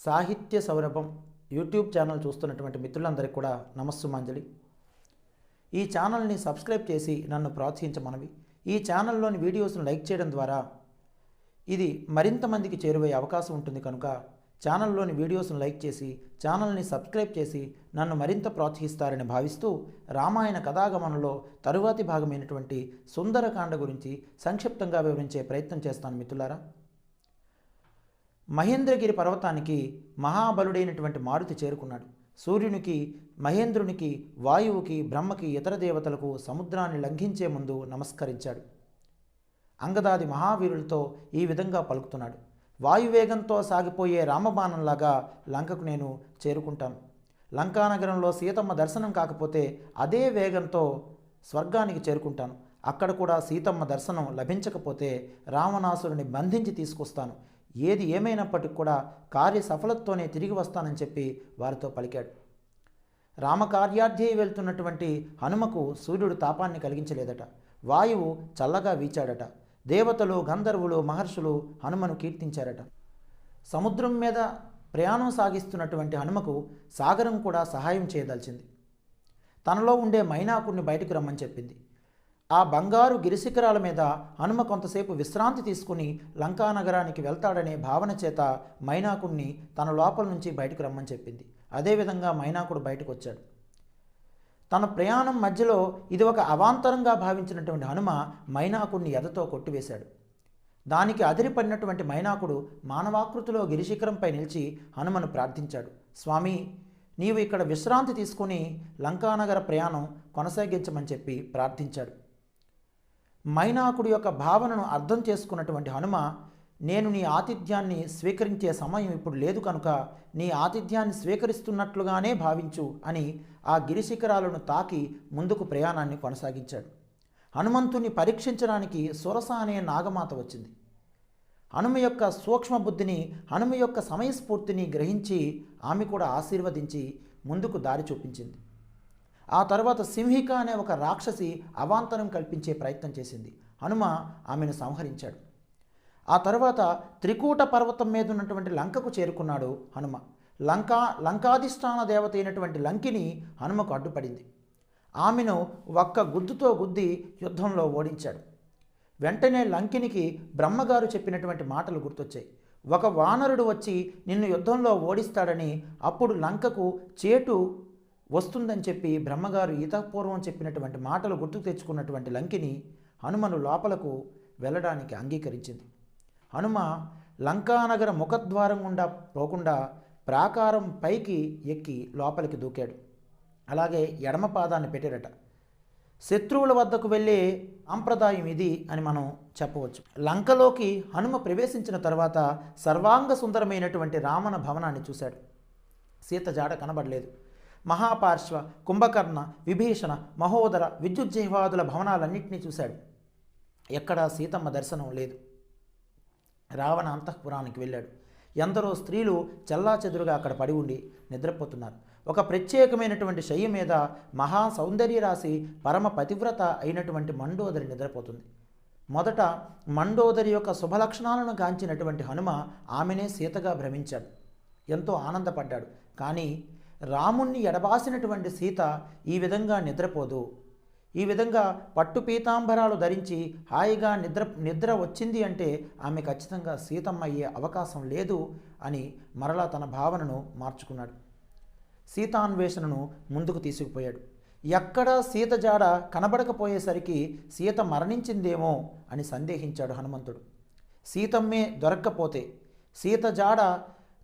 సాహిత్య సౌరభం YouTube channel చూస్తున్నటువంటి మిత్రులందరికీ కూడా నమస్సుమాంజలి ఈ ఛానల్ని సబ్స్క్రైబ్ చేసి నన్ను ప్రోత్సహించమనవి. ఈ ఛానల్లోని వీడియోస్ను లైక్ చేయడం ద్వారా ఇది మరింత మందికి చేరువయ్యే అవకాశం ఉంటుంది కనుక ఛానల్లోని వీడియోస్ను లైక్ చేసి ఛానల్ని సబ్స్క్రైబ్ చేసి నన్ను మరింత ప్రోత్సహిస్తారని భావిస్తూ రామాయణ కథాగమనంలో తరువాతి భాగమైనటువంటి సుందరకాండ గురించి సంక్షిప్తంగా వివరించే ప్రయత్నం చేస్తాను మిత్రులారా. మహేంద్రగిరి పర్వతానికి మహాబలుడైనటువంటి మారుతి చేరుకున్నాడు. సూర్యునికి మహేంద్రునికి వాయువుకి బ్రహ్మకి ఇతర దేవతలకు సముద్రాన్ని లంఘించే ముందు నమస్కరించాడు. అంగదాది మహావీరులతో ఈ విధంగా పలుకుతున్నాడు. వాయువేగంతో సాగిపోయే రామబాణంలాగా లంకకు నేను చేరుకుంటాను. లంకానగరంలో సీతమ్మ దర్శనం కాకపోతే అదే వేగంతో స్వర్గానికి చేరుకుంటాను. అక్కడ కూడా సీతమ్మ దర్శనం లభించకపోతే రావణాసురుని బంధించి తీసుకొస్తాను. ఏది ఏమైనప్పటికి కూడా కార్య సఫలతతోనే తిరిగి వస్తానని చెప్పి వారితో పలికాడు. రామకార్యార్థి వెళ్తున్నటువంటి హనుమకు సూర్యుడు తాపాన్ని కలిగించలేదట. వాయువు చల్లగా వీచాడట. దేవతలు గంధర్వులు మహర్షులు హనుమను కీర్తించారట. సముద్రం మీద ప్రయాణం సాగిస్తున్నటువంటి హనుమకు సాగరం కూడా సహాయం చేయదలిచింది. తనలో ఉండే మైనాకుడిని బయటకు రమ్మని చెప్పింది. ఆ బంగారు గిరిశిఖరాల మీద హనుమ కొంతసేపు విశ్రాంతి తీసుకుని లంకా నగరానికి వెళ్తాడనే భావన చేత మైనాకుడిని తన లోపల నుంచి బయటకు రమ్మని చెప్పింది. అదేవిధంగా మైనాకుడు బయటకు వచ్చాడు తన ప్రయాణం మధ్యలో ఇది ఒక అవాంతరంగా భావించినటువంటి హనుమ మైనాకుడిని ఎదతో కొట్టివేశాడు. దానికి అదిరిపడినటువంటి మైనాకుడు మానవాకృతిలో గిరిశిఖరంపై నిలిచి హనుమను ప్రార్థించాడు. స్వామి నీవు ఇక్కడ విశ్రాంతి తీసుకుని లంకానగర ప్రయాణం కొనసాగించమని చెప్పి ప్రార్థించాడు. మైనాకుడి యొక్క భావనను అర్థం చేసుకున్నటువంటి హనుమ నేను నీ ఆతిథ్యాన్ని స్వీకరించే సమయం ఇప్పుడు లేదు కనుక నీ ఆతిథ్యాన్ని స్వీకరిస్తున్నట్లుగానే భావించు అని ఆ గిరిశిఖరాలను తాకి ముందుకు ప్రయాణాన్ని కొనసాగించాడు. హనుమంతుని పరీక్షించడానికి సురస అనే నాగమాత వచ్చింది. హనుమ యొక్క సూక్ష్మ బుద్ధిని హనుమ యొక్క సమయస్ఫూర్తిని గ్రహించి ఆమె కూడా ఆశీర్వదించి ముందుకు దారి చూపించింది. ఆ తర్వాత సింహిక అనే ఒక రాక్షసి అవాంతరం కల్పించే ప్రయత్నం చేసింది. హనుమ ఆమెను సంహరించాడు. ఆ తర్వాత త్రికూట పర్వతం మీద ఉన్నటువంటి లంకకు చేరుకున్నాడు హనుమ. లంకా లంకాధిష్టాన దేవత అయినటువంటి లంకిని హనుమకు అడ్డుపడింది. ఆమెను ఒక్క గుద్దుతో గుద్ది యుద్ధంలో ఓడించాడు. వెంటనే లంకినికి బ్రహ్మగారు చెప్పినటువంటి మాటలు గుర్తొచ్చాయి. ఒక వానరుడు వచ్చి నిన్ను యుద్ధంలో ఓడిస్తాడని అప్పుడు లంకకు చేటు వస్తుందని చెప్పి బ్రహ్మగారు ఈతపూర్వం చెప్పినటువంటి మాటలు గుర్తుకు తెచ్చుకున్నటువంటి లంకిని హనుమను లోపలకు వెళ్ళడానికి అంగీకరించింది. హనుమ లంకానగర ముఖద్వారం గుండా పోకుండా ప్రాకారం పైకి ఎక్కి లోపలికి దూకాడు. అలాగే ఎడమ పాదాన్ని పెట్టారట శత్రువుల వద్దకు వెళ్ళే సంప్రదాయం ఇది అని మనం చెప్పవచ్చు. లంకలోకి హనుమ ప్రవేశించిన తర్వాత సర్వాంగ సుందరమైనటువంటి రామణ భవనాన్ని చూశాడు. సీత జాడ కనబడలేదు. మహాపార్శ్వ కుంభకర్ణ విభీషణ మహోదర విద్యుజ్జీవాదుల భవనాలన్నింటినీ చూశాడు. ఎక్కడా సీతమ్మ దర్శనం లేదు. రావణ అంతఃపురానికి వెళ్ళాడు. ఎందరో స్త్రీలు చెల్లాచెదురుగా అక్కడ పడి ఉండి నిద్రపోతున్నారు. ఒక ప్రత్యేకమైనటువంటి శయ్య మీద మహా సౌందర్య రాశి పరమ పతివ్రత అయినటువంటి మండోదరి నిద్రపోతుంది. మొదట మండోదరి యొక్క శుభలక్షణాలను గాంచినటువంటి హనుమ ఆమెనే సీతగా భ్రమించాడు. ఎంతో ఆనందపడ్డాడు. కానీ రాముణ్ణి ఎడబాసినటువంటి సీత ఈ విధంగా నిద్రపోదు. ఈ విధంగా పట్టు పీతాంబరాలు ధరించి హాయిగా నిద్ర నిద్ర వచ్చింది అంటే ఆమె ఖచ్చితంగా సీతమ్మ అయ్యే అవకాశం లేదు అని మరలా తన భావనను మార్చుకున్నాడు. సీతాన్వేషణను ముందుకు తీసుకుపోయాడు. ఎక్కడా సీత జాడ కనబడకపోయేసరికి సీత మరణించిందేమో అని సందేహించాడు హనుమంతుడు. సీతమ్మే దొరక్కపోతే సీత జాడ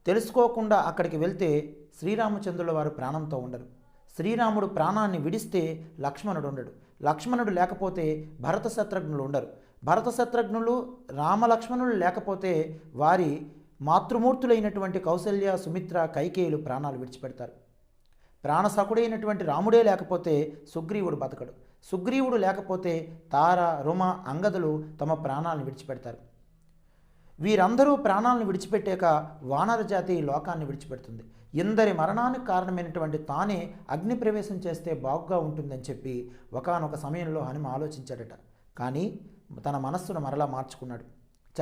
తెలుసుకోకుండా అక్కడికి వెళ్తే శ్రీరామచంద్రుల వారు ప్రాణంతో ఉండరు. శ్రీరాముడు ప్రాణాన్ని విడిస్తే లక్ష్మణుడు ఉండడు. లక్ష్మణుడు లేకపోతే భరత శత్రుఘ్నులు ఉండరు. భరత శత్రుఘ్నులు రామలక్ష్మణులు లేకపోతే వారి మాతృమూర్తులైనటువంటి కౌసల్య సుమిత్ర కైకేయులు ప్రాణాలు విడిచిపెడతారు. ప్రాణసకుడైనటువంటి రాముడే లేకపోతే సుగ్రీవుడు బతకడు. సుగ్రీవుడు లేకపోతే తార రుమ అంగదులు తమ ప్రాణాలను విడిచిపెడతారు. వీరందరూ ప్రాణాలను విడిచిపెట్టాక వానర జాతి లోకాన్ని విడిచిపెడుతుంది. ఇందరి మరణానికి కారణమైనటువంటి తానే అగ్ని ప్రవేశం చేస్తే బాగుగా ఉంటుందని చెప్పి ఒకానొక సమయంలో హనుమ ఆలోచించాడట. కానీ తన మనస్సును మరలా మార్చుకున్నాడు.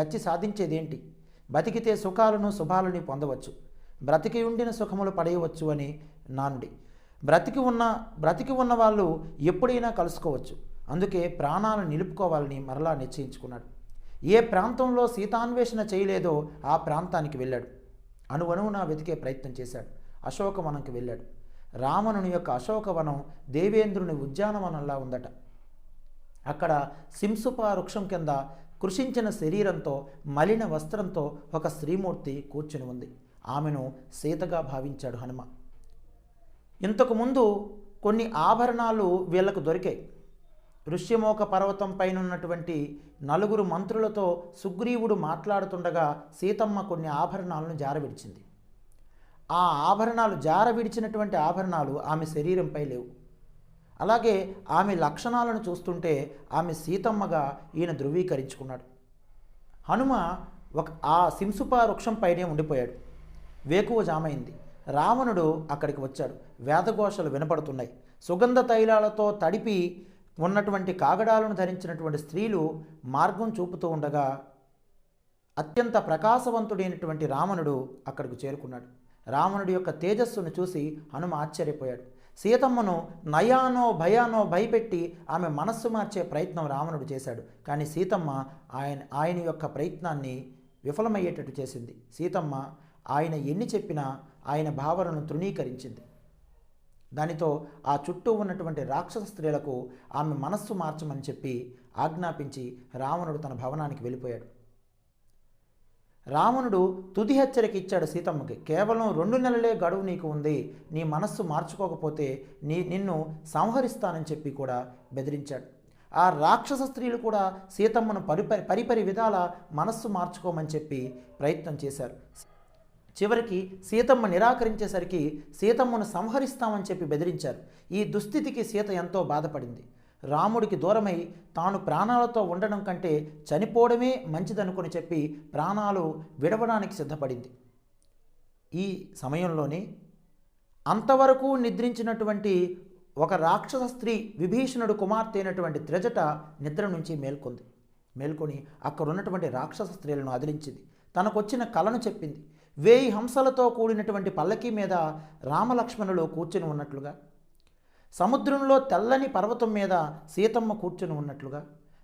చచ్చి సాధించేదేంటి? బతికితే సుఖాలను శుభాలని పొందవచ్చు. బ్రతికి ఉండిన సుఖములు పడేయవచ్చు అని నానుడి. బ్రతికి ఉన్న బ్రతికి ఉన్న వాళ్ళు ఎప్పుడైనా కలుసుకోవచ్చు. అందుకే ప్రాణాలు నిలుపుకోవాలని మరలా నిశ్చయించుకున్నాడు. ఏ ప్రాంతంలో సీతాన్వేషణ చేయలేదో ఆ ప్రాంతానికి వెళ్ళాడు. అణువణువున వెతికే ప్రయత్నం చేశాడు. అశోకవనంకి వెళ్ళాడు. రావణుని యొక్క అశోకవనం దేవేంద్రుని ఉద్యానవనంలా ఉందట. అక్కడ సింసుప వృక్షం కింద కృషించిన శరీరంతో మలిన వస్త్రంతో ఒక స్త్రీమూర్తి కూర్చుని ఉంది. ఆమెను సీతగా భావించాడు హనుమ. ఇంతకుముందు కొన్ని ఆభరణాలు వీళ్ళకు దొరికాయి. ఋష్యమోక పర్వతం పైనున్నటువంటి నలుగురు మంత్రులతో సుగ్రీవుడు మాట్లాడుతుండగా సీతమ్మ కొన్ని ఆభరణాలను జారవిడిచింది. ఆ ఆభరణాలు జార విడిచినటువంటి ఆభరణాలు ఆమె శరీరంపై లేవు. అలాగే ఆమె లక్షణాలను చూస్తుంటే ఆమె సీతమ్మగా ఈయన ధృవీకరించుకున్నాడు. హనుమ ఒక ఆ సింసుప వృక్షంపైనే ఉండిపోయాడు. వేకువ జామైంది. రావణుడు అక్కడికి వచ్చాడు. వేదఘోషలు వినపడుతున్నాయి. సుగంధ తైలాలతో తడిపి ఉన్నటువంటి కాగడాలను ధరించినటువంటి స్త్రీలు మార్గం చూపుతూ ఉండగా అత్యంత ప్రకాశవంతుడైనటువంటి రావణుడు అక్కడికి చేరుకున్నాడు. రావణుడి యొక్క తేజస్సును చూసి హనుమ ఆశ్చర్యపోయాడు. సీతమ్మను నయానో భయానో భయపెట్టి ఆమె మనస్సు మార్చే ప్రయత్నం రావణుడు చేశాడు. కానీ సీతమ్మ ఆయన ఆయన యొక్క ప్రయత్నాన్ని విఫలమయ్యేటట్టు చేసింది. సీతమ్మ ఆయన ఎన్ని చెప్పినా ఆయన భావనను తృణీకరించింది. దానితో ఆ చుట్టూ ఉన్నటువంటి రాక్షస స్త్రీలకు ఆమె మనస్సు మార్చమని చెప్పి ఆజ్ఞాపించి రావణుడు తన భవనానికి వెళ్ళిపోయాడు. రావణుడు తుది హెచ్చరిక ఇచ్చాడు సీతమ్మకి కేవలం రెండు నెలలే గడువు నీకు ఉంది నీ మనస్సు మార్చుకోకపోతే నీ నిన్ను సంహరిస్తానని చెప్పి కూడా బెదిరించాడు. ఆ రాక్షస స్త్రీలు కూడా సీతమ్మను పరిపరి పరిపరి విధాల మనస్సు మార్చుకోమని చెప్పి ప్రయత్నం చేశారు. చివరికి సీతమ్మ నిరాకరించేసరికి సీతమ్మను సంహరిస్తామని చెప్పి బెదిరించారు. ఈ దుస్థితికి సీత ఎంతో బాధపడింది. రాముడికి దూరమై తాను ప్రాణాలతో ఉండడం కంటే చనిపోవడమే మంచిదనుకుని చెప్పి ప్రాణాలు విడవడానికి సిద్ధపడింది. ఈ సమయంలోనే అంతవరకు నిద్రించినటువంటి ఒక రాక్షస స్త్రీ విభీషణుడు కుమార్తె అయినటువంటి త్రిజట నిద్ర నుంచి మేల్కొంది. మేల్కొని అక్కడ ఉన్నటువంటి రాక్షస స్త్రీలను అదిలించింది తనకొచ్చిన కలను చెప్పింది. వేయి హంసలతో కూడినటువంటి పల్లకి మీద రామలక్ష్మణులు కూర్చుని ఉన్నట్లుగా సముద్రంలో తెల్లని పర్వతం మీద సీతమ్మ కూర్చుని ఉన్నట్లుగా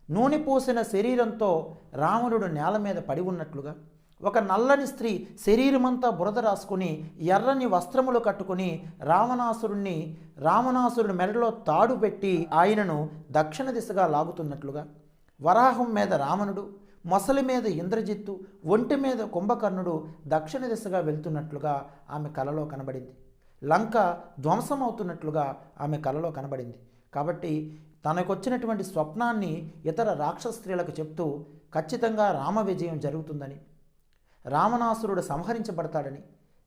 నూనె పోసిన శరీరంతో రావణుడు నేల మీద పడి ఉన్నట్లుగా ఒక నల్లని స్త్రీ శరీరమంతా బురద రాసుకుని ఎర్రని వస్త్రములు కట్టుకుని రావణాసురుణ్ణి రావణాసురుడి మెడలో తాడు పెట్టి ఆయనను దక్షిణ దిశగా లాగుతున్నట్లుగా వరాహం మీద రావణుడు మొసలి మీద ఇంద్రజిత్తు ఒంటి మీద కుంభకర్ణుడు దక్షిణ దిశగా వెళ్తున్నట్లుగా ఆమె కలలో కనబడింది. లంక ధ్వంసమవుతున్నట్లుగా ఆమె కలలో కనబడింది. కాబట్టి తనకొచ్చినటువంటి స్వప్నాన్ని ఇతర రాక్షస స్త్రీలకు చెప్తూ ఖచ్చితంగా రామ విజయం జరుగుతుందని రావణాసురుడు సంహరించబడతాడని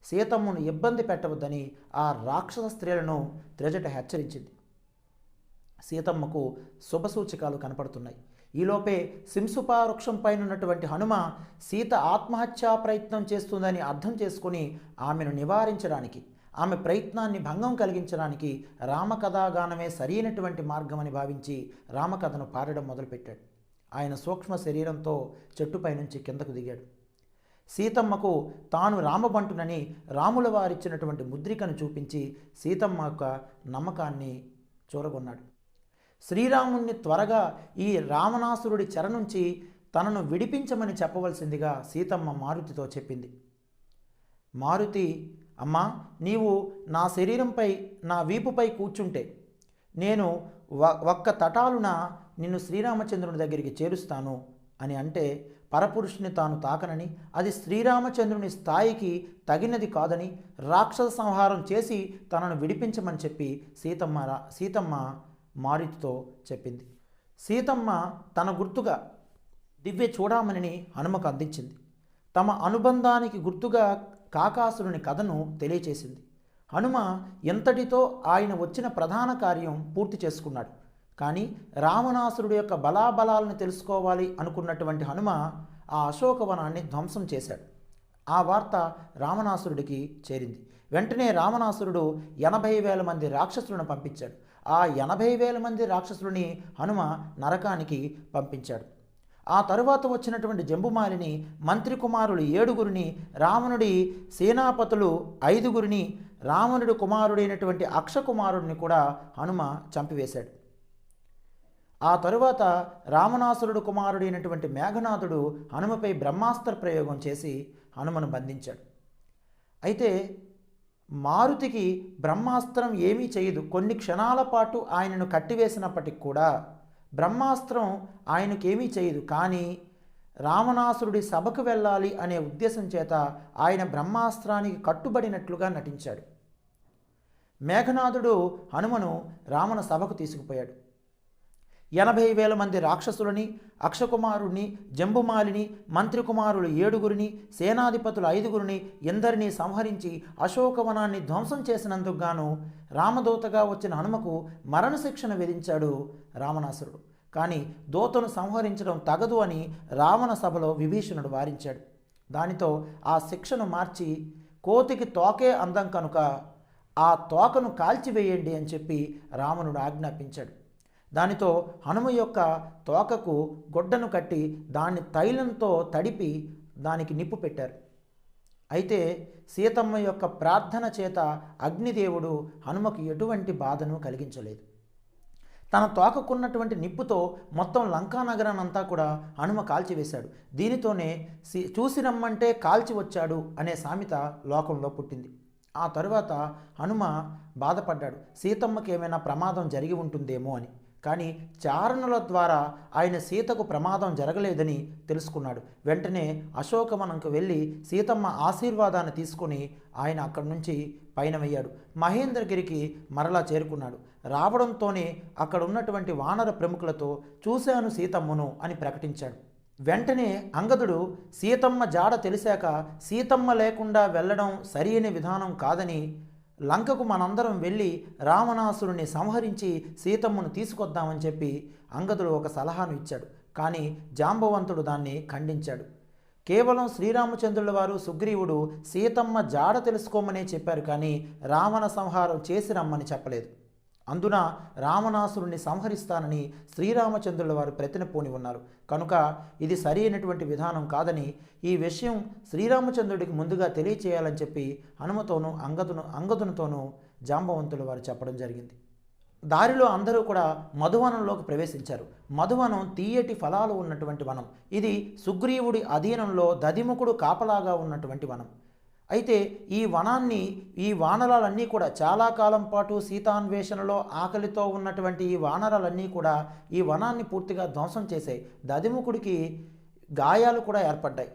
సీతమ్మను ఇబ్బంది పెట్టవద్దని ఆ రాక్షస స్త్రీలను త్రిజట హెచ్చరించింది. సీతమ్మకు శుభసూచకాలు కనపడుతున్నాయి. ఈలోపే సింసుపా వృక్షం పైన ఉన్నటువంటి హనుమ సీత ఆత్మహత్యా ప్రయత్నం చేస్తుందని అర్థం చేసుకుని ఆమెను నివారించడానికి ఆమె ప్రయత్నాన్ని భంగం కలిగించడానికి రామకథాగానమే సరైనటువంటి మార్గమని భావించి రామకథను పాడడం మొదలుపెట్టాడు. ఆయన సూక్ష్మ శరీరంతో చెట్టుపై నుంచి కిందకు దిగాడు. సీతమ్మకు తాను రామబంటునని రాముల వారిచ్చినటువంటి ముద్రికను చూపించి సీతమ్మ యొక్క నమ్మకాన్ని చూరగొన్నాడు. శ్రీరాముణ్ణి త్వరగా ఈ రావణాసురుడి చెర నుంచి తనను విడిపించమని చెప్పవలసిందిగా సీతమ్మ మారుతితో చెప్పింది. మారుతి అమ్మా నీవు నా శరీరంపై నా వీపుపై కూర్చుంటే నేను ఒక్క తటాలున నిన్ను శ్రీరామచంద్రుని దగ్గరికి చేరుస్తాను అని అంటే పరపురుషుని తాను తాకనని అది శ్రీరామచంద్రుని స్థాయికి తగినది కాదని రాక్షస సంహారం చేసి తనను విడిపించమని చెప్పి సీతమ్మ రా సీతమ్మ మారుతితో చెప్పింది. సీతమ్మ తన గుర్తుగా దివ్య చూడామణిని హనుమకు అందించింది. తమ అనుబంధానికి గుర్తుగా కాకాసురుని కథను తెలియచేసింది. హనుమ ఎంతటితో ఆయన వచ్చిన ప్రధాన కార్యం పూర్తి చేసుకున్నాడు. కానీ రావణాసురుడు యొక్క బలాబలాలను తెలుసుకోవాలి అనుకున్నటువంటి హనుమ ఆ అశోకవనాన్ని ధ్వంసం చేశాడు. ఆ వార్త రావణాసురుడికి చేరింది. వెంటనే రావణాసురుడు ఎనభై వేల మంది రాక్షసులను పంపించాడు. ఆ ఎనభై వేల మంది రాక్షసులని హనుమ నరకానికి పంపించాడు. ఆ తరువాత వచ్చినటువంటి జంబుమాలిని మంత్రి కుమారుడు ఏడుగురిని రావణుడి సేనాపతులు ఐదుగురిని రావణుడి కుమారుడైనటువంటి అక్షకుమారుడిని కూడా హనుమ చంపివేశాడు. ఆ తరువాత రామనాసురుడు కుమారుడైనటువంటి మేఘనాథుడు హనుమపై బ్రహ్మాస్త్ర ప్రయోగం చేసి హనుమను బంధించాడు. అయితే మారుతికి బ్రహ్మాస్త్రం ఏమీ చేయదు. కొన్ని క్షణాల పాటు ఆయనను కట్టివేసినప్పటికి కూడా బ్రహ్మాస్త్రం ఆయనకేమీ చేయదు. కానీ రావణాసురుడి సభకు వెళ్ళాలి అనే ఉద్దేశం చేత ఆయన బ్రహ్మాస్త్రానికి కట్టుబడినట్లుగా నటించాడు. మేఘనాథుడు హనుమను రావణ సభకు తీసుకుపోయాడు. ఎనభై వేల మంది రాక్షసులని అక్షకుమారుణ్ణి జంబుమాలిని మంత్రి కుమారులు ఏడుగురిని సేనాధిపతులు ఐదుగురిని ఎందరినీ సంహరించి అశోకవనాన్ని ధ్వంసం చేసినందుకు గాను రామదూతగా వచ్చిన హనుమకు మరణశిక్షణ విధించాడు రావణాసురుడు. కానీ దూతను సంహరించడం తగదు అని రావణ సభలో విభీషణుడు వారించాడు. దానితో ఆ శిక్షను మార్చి కోతికి తోకే అందం కనుక ఆ తోకను కాల్చివేయండి అని చెప్పి రావణుడు ఆజ్ఞాపించాడు. దానితో హనుమ యొక్క తోకకు గొడ్డను కట్టి దాన్ని తైలంతో తడిపి దానికి నిప్పు పెట్టారు. అయితే సీతమ్మ యొక్క ప్రార్థన చేత అగ్నిదేవుడు హనుమకు ఎటువంటి బాధను కలిగించలేదు. తన తోకకున్నటువంటి నిప్పుతో మొత్తం లంకా నగరానంతా కూడా హనుమ కాల్చివేశాడు. దీనితోనే సి చూసి రమ్మంటే కాల్చి వచ్చాడు అనే సామెత లోకంలో పుట్టింది. ఆ తరువాత హనుమ బాధపడ్డాడు. సీతమ్మకి ఏమైనా ప్రమాదం జరిగి ఉంటుందేమో అని. కానీ చారణుల ద్వారా ఆయన సీతకు ప్రమాదం జరగలేదని తెలుసుకున్నాడు. వెంటనే అశోకవనంకు వెళ్ళి సీతమ్మ ఆశీర్వాదాన్ని తీసుకొని ఆయన అక్కడి నుంచి పయనమయ్యాడు. మహేంద్రగిరికి మరలా చేరుకున్నాడు. రావడంతోనే అక్కడ ఉన్నటువంటి వానర ప్రముఖులతో చూశాను సీతమ్మను అని ప్రకటించాడు. వెంటనే అంగదుడు సీతమ్మ జాడ తెలిసాక సీతమ్మ లేకుండా వెళ్ళడం సరియైన విధానం కాదని లంకకు మనందరం వెళ్ళి రావణాసురుని సంహరించి సీతమ్మను తీసుకొద్దామని చెప్పి అంగదుడు ఒక సలహాను ఇచ్చాడు. కానీ జాంబవంతుడు దాన్ని ఖండించాడు. కేవలం శ్రీరామచంద్రుల వారు సుగ్రీవుడు సీతమ్మ జాడ తెలుసుకోమనే చెప్పారు కానీ రావణ సంహారం చేసి రమ్మని చెప్పలేదు. అందున రావణాసురుణ్ణి సంహరిస్తానని శ్రీరామచంద్రుల వారు ప్రతినపూని ఉన్నారు. కనుక ఇది సరి అయినటువంటి విధానం కాదని ఈ విషయం శ్రీరామచంద్రుడికి ముందుగా తెలియచేయాలని చెప్పి హనుమతోనూ అంగదును అంగదునితోనూ జాంబవంతుల వారు చెప్పడం జరిగింది. దారిలో అందరూ కూడా మధువనంలోకి ప్రవేశించారు. మధువనం తీయటి ఫలాలు ఉన్నటువంటి వనం. ఇది సుగ్రీవుడి అధీనంలో దదిముకుడు కాపలాగా ఉన్నటువంటి వనం. అయితే ఈ వనాన్ని ఈ వానరాలన్నీ కూడా చాలా కాలం పాటు సీతాన్వేషణలో ఆకలితో ఉన్నటువంటి ఈ వానరాలన్నీ కూడా ఈ వనాన్ని పూర్తిగా ధ్వంసం చేశాయి. దదిముఖుడికి గాయాలు కూడా ఏర్పడ్డాయి.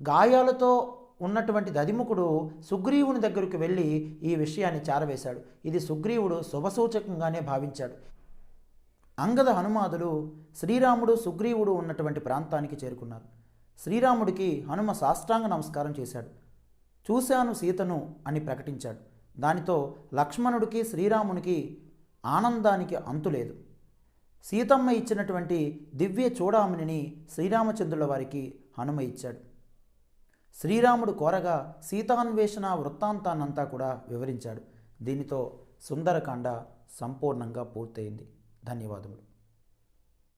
గాయాలతో ఉన్నటువంటి దదిముఖుడు సుగ్రీవుని దగ్గరకు వెళ్ళి ఈ విషయాన్ని చారవేశాడు. ఇది సుగ్రీవుడు శుభసూచకంగానే భావించాడు. అంగద హనుమాదులు శ్రీరాముడు సుగ్రీవుడు ఉన్నటువంటి ప్రాంతానికి చేరుకున్నారు. శ్రీరాముడికి హనుమ సాష్టాంగ నమస్కారం చేశాడు. చూశాను సీతను అని ప్రకటించాడు. దానితో లక్ష్మణుడికి శ్రీరామునికి ఆనందానికి అంతులేదు సీతమ్మ ఇచ్చినటువంటి దివ్య చూడామణిని శ్రీరామచంద్రుల వారికి హనుమ ఇచ్చాడు. శ్రీరాముడు కోరగా సీతాన్వేషణ వృత్తాంతాన్నంతా కూడా వివరించాడు. దీనితో సుందరకాండ సంపూర్ణంగా పూర్తయింది. ధన్యవాదములు.